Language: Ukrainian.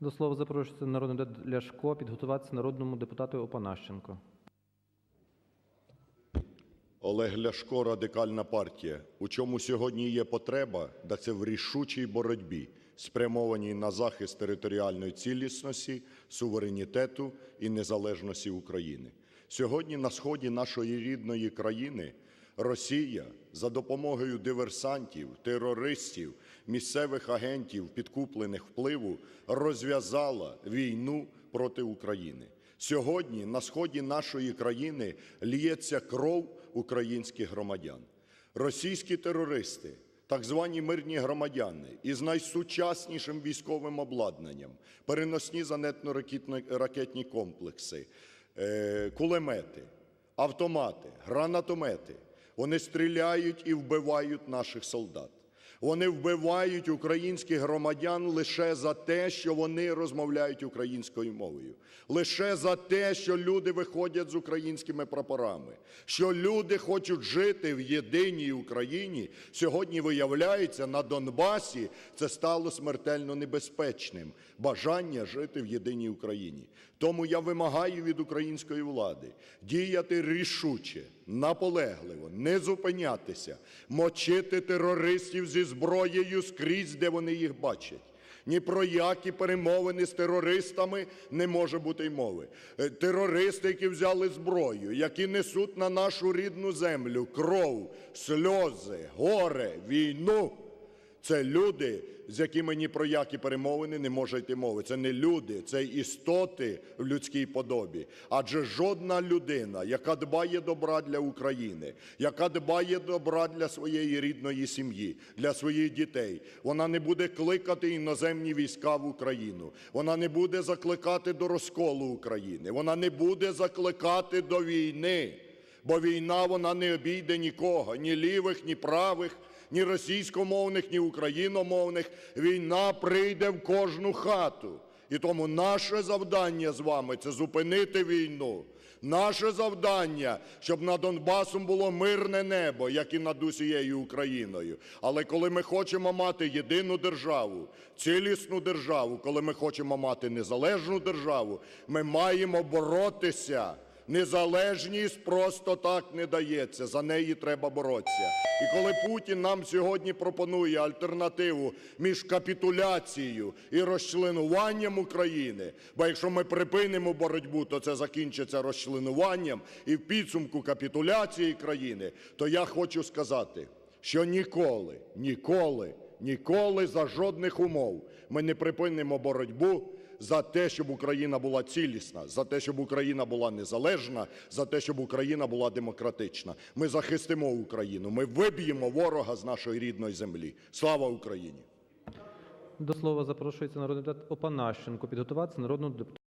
До слова запрошується народний депутат Ляшко, підготуватися народному депутату Опанащенко. Олег Ляшко, Радикальна партія. У чому сьогодні є потреба, так це в рішучій боротьбі, спрямованій на захист територіальної цілісності, суверенітету і незалежності України. Сьогодні на сході нашої рідної країни Росія за допомогою диверсантів, терористів, місцевих агентів, підкуплених впливу, розв'язала війну проти України. Сьогодні на сході нашої країни лється кров українських громадян. Російські терористи, так звані мирні громадяни із найсучаснішим військовим обладнанням, переносні зенитно-ракетні комплекси, е, кулемети, автомати, гранатомети. Вони стріляють і вбивають наших солдат. Вони вбивають українських громадян лише за те, що вони розмовляють українською мовою, лише за те, що люди виходять з українськими прапорами, що люди хочуть жити в єдиній Україні. Сьогодні виявляється на Донбасі це стало смертельно небезпечним бажання жити в єдиній Україні. Тому я вимагаю від української влади діяти рішуче, наполегливо, не зупинятися, мочити терористів зі зброєю скрізь, де вони їх бачать. Ні про які перемовини з терористами не може бути й мови. Е, Терористи, які взяли зброю, які несуть на нашу рідну землю кров, сльози, горе, війну. Це люди, з якими ні про які перемовини не може йти мови. Це не люди, це істоти в людській подобі. Адже жодна людина, яка дбає добра для України, яка дбає добра для своєї рідної сім'ї, для своїх дітей, вона не буде кликати іноземні війська в Україну. Вона не буде закликати до розколу України. Вона не буде закликати до війни. Бо війна вона не обійде нікого, ні лівих, ні правих, ні російськомовних, ні україномовних. Війна прийде в кожну хату. І тому наше завдання з вами це зупинити війну. Наше завдання, щоб над Донбасом було мирне небо, як і над усією Україною. Але коли ми хочемо мати єдину державу, цілісну державу, коли ми хочемо мати незалежну державу, ми маємо боротися. Незалежність просто так не дається, за неї треба боротися. І коли Путін нам сьогодні пропонує альтернативу між капітуляцією і розчленуванням України, бо якщо ми припинимо боротьбу, то це закінчиться розчленуванням і в підсумку капітуляції країни, то я хочу сказати, що ніколи, ніколи, ніколи за жодних умов ми не припинимо боротьбу за те, щоб Україна була цілісна, за те, щоб Україна була незалежна, за те, щоб Україна була демократична. Ми захистимо Україну, ми виб'ємо ворога з нашої рідної землі. Слава Україні! До слова запрошується народний депутат Опанащенко, підготуватися народному депутату